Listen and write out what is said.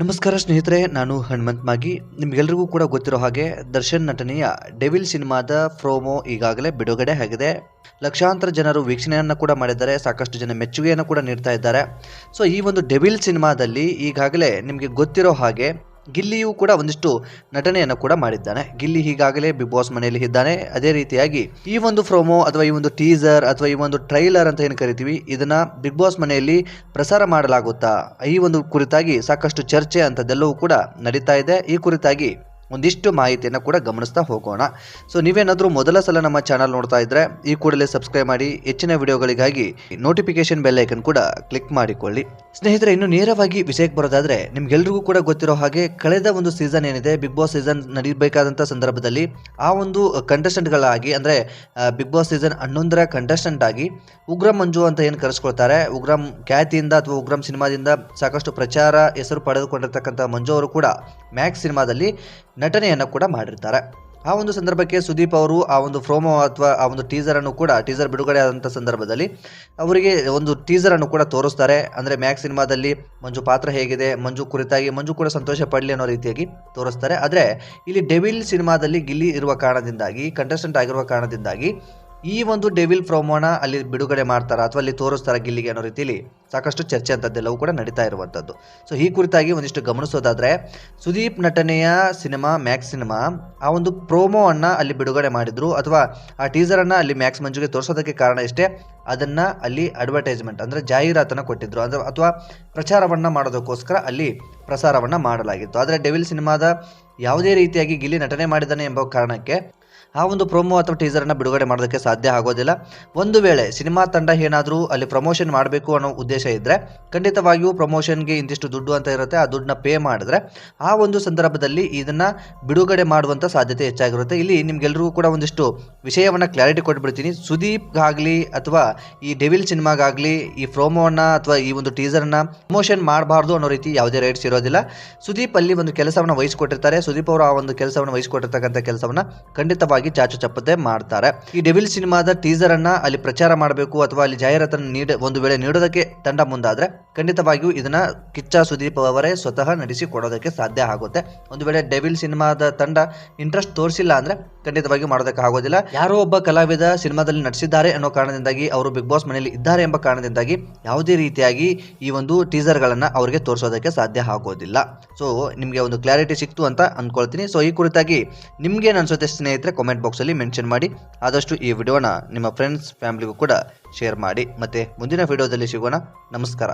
ನಮಸ್ಕಾರ ಸ್ನೇಹಿತರೆ, ನಾನು ಹನುಮಂತ್ ಮಾಗಿ ನಿಮಗೆಲ್ಲರಿಗೂ ಕೂಡ ಗೊತ್ತಿರೋ ಹಾಗೆ ದರ್ಶನ್ ನಟನೆಯ ಡೆವಿಲ್ ಸಿನಿಮಾದ ಪ್ರೋಮೋ ಈಗಾಗಲೇ ಬಿಡುಗಡೆ ಆಗಿದೆ. ಲಕ್ಷಾಂತರ ಜನರು ವೀಕ್ಷಣೆಯನ್ನು ಕೂಡ ಮಾಡಿದ್ದಾರೆ, ಸಾಕಷ್ಟು ಜನ ಮೆಚ್ಚುಗೆಯನ್ನು ಕೂಡ ನೀಡ್ತಾ ಇದ್ದಾರೆ. ಸೊ ಈ ಒಂದು ಡೆವಿಲ್ ಸಿನಿಮಾದಲ್ಲಿ ಈಗಾಗಲೇ ನಿಮಗೆ ಗೊತ್ತಿರೋ ಹಾಗೆ ಗಿಲ್ಲಿಯೂ ಕೂಡ ಒಂದಿಷ್ಟು ನಟನೆಯನ್ನು ಕೂಡ ಮಾಡಿದ್ದಾನೆ. ಗಿಲ್ಲಿ ಈಗಾಗಲೇ ಬಿಗ್ ಬಾಸ್ ಮನೆಯಲ್ಲಿ ಇದ್ದಾನೆ. ಅದೇ ರೀತಿಯಾಗಿ ಈ ಒಂದು ಫ್ರೋಮೋ ಅಥವಾ ಈ ಒಂದು ಟೀಸರ್ ಅಥವಾ ಈ ಒಂದು ಟ್ರೈಲರ್ ಅಂತ ಏನು ಕರಿತೀವಿ, ಇದನ್ನ ಬಿಗ್ ಬಾಸ್ ಮನೆಯಲ್ಲಿ ಪ್ರಸಾರ ಮಾಡಲಾಗುತ್ತಾ? ಈ ಒಂದು ಕುರಿತಾಗಿ ಸಾಕಷ್ಟು ಚರ್ಚೆ ಅಂತದೆಲ್ಲವೂ ಕೂಡ ನಡೀತಾ ಇದೆ. ಈ ಕುರಿತಾಗಿ ಒಂದಿಷ್ಟು ಮಾಹಿತಿಯನ್ನು ಕೂಡ ಗಮನಿಸ್ತಾ ಹೋಗೋಣ. ಸೊ ನೀವೇನಾದರೂ ಮೊದಲ ಸಲ ನಮ್ಮ ಚಾನಲ್ ನೋಡ್ತಾ ಇದ್ದರೆ ಈ ಕೂಡಲೇ ಸಬ್ಸ್ಕ್ರೈಬ್ ಮಾಡಿ, ಹೆಚ್ಚಿನ ವಿಡಿಯೋಗಳಿಗಾಗಿ ನೋಟಿಫಿಕೇಶನ್ ಬೆಲ್ ಐಕನ್ ಕೂಡ ಕ್ಲಿಕ್ ಮಾಡಿಕೊಳ್ಳಿ. ಸ್ನೇಹಿತರೆ, ಇನ್ನು ನೇರವಾಗಿ ವಿಷಯಕ್ಕೆ ಬರೋದಾದರೆ, ನಿಮ್ಗೆಲ್ರಿಗೂ ಕೂಡ ಗೊತ್ತಿರೋ ಹಾಗೆ, ಕಳೆದ ಒಂದು ಸೀಸನ್ ಏನಿದೆ ಬಿಗ್ ಬಾಸ್ ಸೀಸನ್ ನಡೀಬೇಕಾದಂಥ ಸಂದರ್ಭದಲ್ಲಿ, ಆ ಒಂದು ಕಂಟೆಸ್ಟೆಂಟ್ಗಳಾಗಿ ಅಂದರೆ ಬಿಗ್ ಬಾಸ್ ಸೀಸನ್ ಹನ್ನೊಂದರ ಕಂಟೆಸ್ಟೆಂಟ್ ಆಗಿ, ಉಗ್ರಂ ಮಂಜು ಅಂತ ಏನು ಕರೆಸ್ಕೊಳ್ತಾರೆ, ಉಗ್ರಂ ಖ್ಯಾತಿಯಿಂದ ಅಥವಾ ಉಗ್ರಂ ಸಿನಿಮಾದಿಂದ ಸಾಕಷ್ಟು ಪ್ರಚಾರ ಹೆಸರು ಪಡೆದುಕೊಂಡಿರ್ತಕ್ಕಂಥ ಮಂಜು ಅವರು ಕೂಡ ಮ್ಯಾಕ್ಸ್ ಸಿನಿಮಾದಲ್ಲಿ ನಟನೆಯನ್ನು ಕೂಡ ಮಾಡಿರ್ತಾರೆ. ಆ ಒಂದು ಸಂದರ್ಭಕ್ಕೆ ಸುದೀಪ್ ಅವರು ಆ ಒಂದು ಪ್ರೋಮೋ ಅಥವಾ ಆ ಒಂದು ಟೀಸರನ್ನು ಕೂಡ ಟೀಸರ್ ಬಿಡುಗಡೆ ಆದಂಥ ಸಂದರ್ಭದಲ್ಲಿ ಅವರಿಗೆ ಒಂದು ಟೀಸರನ್ನು ಕೂಡ ತೋರಿಸ್ತಾರೆ. ಅಂದರೆ ಮ್ಯಾಕ್ ಸಿನಿಮಾದಲ್ಲಿ ಮಂಜು ಪಾತ್ರ ಹೇಗಿದೆ, ಮಂಜು ಕುರಿತಾಗಿ ಮಂಜು ಕೂಡ ಸಂತೋಷ ಪಡಲಿ ಅನ್ನೋ ರೀತಿಯಾಗಿ ತೋರಿಸ್ತಾರೆ. ಆದರೆ ಇಲ್ಲಿ ಡೆವಿಲ್ ಸಿನಿಮಾದಲ್ಲಿ ಗಿಲ್ಲಿ ಇರುವ ಕಾರಣದಿಂದಾಗಿ ಕಂಟೆಸ್ಟೆಂಟ್ ಆಗಿರುವ ಕಾರಣದಿಂದಾಗಿ ಈ ಒಂದು ಡೆವಿಲ್ ಪ್ರೋಮೋನ ಅಲ್ಲಿ ಬಿಡುಗಡೆ ಮಾಡ್ತಾರ ಅಥವಾ ಅಲ್ಲಿ ತೋರಿಸ್ತಾರ ಗಿಲ್ಲಿಗೆ ಅನ್ನೋ ರೀತಿಲಿ ಸಾಕಷ್ಟು ಚರ್ಚೆ ಅಂತದ್ದೆಲ್ಲವೂ ಕೂಡ ನಡೀತಾ ಇರುವಂಥದ್ದು. ಸೊ ಈ ಕುರಿತಾಗಿ ಒಂದಿಷ್ಟು ಗಮನಿಸೋದಾದ್ರೆ, ಸುದೀಪ್ ನಟನೆಯ ಸಿನಿಮಾ ಮ್ಯಾಕ್ಸ್ ಸಿನಿಮಾ, ಆ ಒಂದು ಪ್ರೋಮೋ ಅನ್ನ ಅಲ್ಲಿ ಬಿಡುಗಡೆ ಮಾಡಿದ್ರು ಅಥವಾ ಆ ಟೀಸರ್ ಅನ್ನ ಅಲ್ಲಿ ಮ್ಯಾಕ್ಸ್ ಮಂಜುಗೆ ತೋರಿಸೋದಕ್ಕೆ ಕಾರಣ ಇಷ್ಟೇ, ಅದನ್ನ ಅಲ್ಲಿ ಅಡ್ವರ್ಟೈಸ್ಮೆಂಟ್ ಅಂದ್ರೆ ಜಾಹೀರಾತನ್ನ ಕೊಟ್ಟಿದ್ರು. ಅಂದ್ರೆ ಅಥವಾ ಪ್ರಚಾರವನ್ನ ಮಾಡೋದಕ್ಕೋಸ್ಕರ ಅಲ್ಲಿ ಪ್ರಸಾರವನ್ನ ಮಾಡಲಾಗಿತ್ತು. ಆದರೆ ಡೆವಿಲ್ ಸಿನಿಮಾದ ಯಾವುದೇ ರೀತಿಯಾಗಿ ಗಿಲ್ಲಿ ನಟನೆ ಮಾಡಿದ್ದಾನೆ ಎಂಬ ಕಾರಣಕ್ಕೆ ಆ ಒಂದು ಪ್ರೊಮೋ ಅಥವಾ ಟೀಸರನ್ನು ಬಿಡುಗಡೆ ಮಾಡೋದಕ್ಕೆ ಸಾಧ್ಯ ಆಗೋದಿಲ್ಲ. ಒಂದು ವೇಳೆ ಸಿನಿಮಾ ತಂಡ ಏನಾದರೂ ಅಲ್ಲಿ ಪ್ರಮೋಷನ್ ಮಾಡಬೇಕು ಅನ್ನೋ ಉದ್ದೇಶ ಇದ್ದರೆ ಖಂಡಿತವಾಗಿಯೂ ಪ್ರಮೋಷನ್ಗೆ ಇಂತಿಷ್ಟು ದುಡ್ಡು ಅಂತ ಇರುತ್ತೆ, ಆ ದುಡ್ಡನ್ನ ಪೇ ಮಾಡಿದ್ರೆ ಆ ಒಂದು ಸಂದರ್ಭದಲ್ಲಿ ಇದನ್ನು ಬಿಡುಗಡೆ ಮಾಡುವಂಥ ಸಾಧ್ಯತೆ ಹೆಚ್ಚಾಗಿರುತ್ತೆ. ಇಲ್ಲಿ ನಿಮಗೆಲ್ಲರಿಗೂ ಕೂಡ ಒಂದಿಷ್ಟು ವಿಷಯವನ್ನು ಕ್ಲಾರಿಟಿ ಕೊಟ್ಬಿಡ್ತೀನಿ. ಸುದೀಪ್ಗಾಗಲಿ ಅಥವಾ ಈ ಡೆವಿಲ್ ಸಿನಿಮಾಗಾಗಲಿ ಈ ಪ್ರೋಮೋವನ್ನು ಅಥವಾ ಈ ಒಂದು ಟೀಸರ್ನ ಪ್ರಮೋಷನ್ ಮಾಡಬಾರ್ದು ಅನ್ನೋ ರೀತಿ ಯಾವುದೇ ರೈಟ್ಸ್ ಇರೋದಿಲ್ಲ. ಸುದೀಪ್ ಅಲ್ಲಿ ಒಂದು ಕೆಲಸವನ್ನು ವಹಿಸಿಕೊಟ್ಟಿರ್ತಾರೆ. ಸುದೀಪ್ ಅವರು ಆ ಒಂದು ಕೆಲಸವನ್ನು ವಹಿಸಿಕೊಟ್ಟಿರ್ತಕ್ಕಂಥ ಕೆಲಸವನ್ನ ಖಂಡಿತವಾಗಿ ಚಾಚು ಚಪ್ಪದೆ ಮಾಡ್ತಾರೆ. ಈ ಡೆವಿಲ್ ಸಿನಿಮಾದ ಟೀಸರ್ ಅನ್ನ ಅಲ್ಲಿ ಪ್ರಚಾರ ಮಾಡಬೇಕು ಅಥವಾ ಅಲ್ಲಿ ಜಾಹೀರಾತನ್ನು ನೀಡ, ಒಂದು ವೇಳೆ ನೀಡೋದಕ್ಕೆ ತಂಡ ಮುಂದಾದ್ರೆ ಖಂಡಿತವಾಗಿಯೂ ಇದನ್ನ ಕಿಚ್ಚ ಸುದೀಪ್ ಅವರೇ ಸ್ವತಃ ನಡೆಸಿ ಕೊಡೋದಕ್ಕೆ ಸಾಧ್ಯ ಆಗುತ್ತೆ. ಒಂದು ವೇಳೆ ಡೆವಿಲ್ ಸಿನಿಮಾದ ತಂಡ ಇಂಟ್ರೆಸ್ಟ್ ತೋರಿಸಿಲ್ಲ ಅಂದ್ರೆ ಖಂಡಿತವಾಗಿ ಮಾಡೋದಕ್ಕೆ ಆಗೋದಿಲ್ಲ. ಯಾರೋ ಒಬ್ಬ ಕಲಾವಿದ ಸಿನಿಮಾದಲ್ಲಿ ನಟಿಸಿದ್ದಾರೆ ಅನ್ನೋ ಕಾರಣದಿಂದಾಗಿ ಅವರು ಬಿಗ್ ಬಾಸ್ ಮನೆಯಲ್ಲಿ ಇದ್ದಾರೆ ಎಂಬ ಕಾರಣದಿಂದಾಗಿ ಯಾವುದೇ ರೀತಿಯಾಗಿ ಈ ಒಂದು ಟೀಸರ್ ಗಳನ್ನ ಅವರಿಗೆ ತೋರಿಸೋದಕ್ಕೆ ಸಾಧ್ಯ ಆಗೋದಿಲ್ಲ. ಸೊ ನಿಮಗೆ ಒಂದು ಕ್ಲಾರಿಟಿ ಸಿಕ್ತು ಅಂತ ಅನ್ಕೊಳ್ತೀನಿ. ಸೊ ಈ ಕುರಿತಾಗಿ ನಿಮ್ಗೆ ಅನ್ಸುತ್ತೆ ಸ್ನೇಹಿತರೆ ಕಾಮೆಂಟ್ ಬಾಕ್ಸಲ್ಲಿ ಮೆನ್ಷನ್ ಮಾಡಿ, ಆದಷ್ಟು ಈ ವಿಡಿಯೋನ ನಿಮ್ಮ ಫ್ರೆಂಡ್ಸ್ ಫ್ಯಾಮಿಲಿಗೂ ಕೂಡ ಶೇರ್ ಮಾಡಿ. ಮತ್ತೆ ಮುಂದಿನ ವಿಡಿಯೋದಲ್ಲಿ ಸಿಗೋಣ. ನಮಸ್ಕಾರ.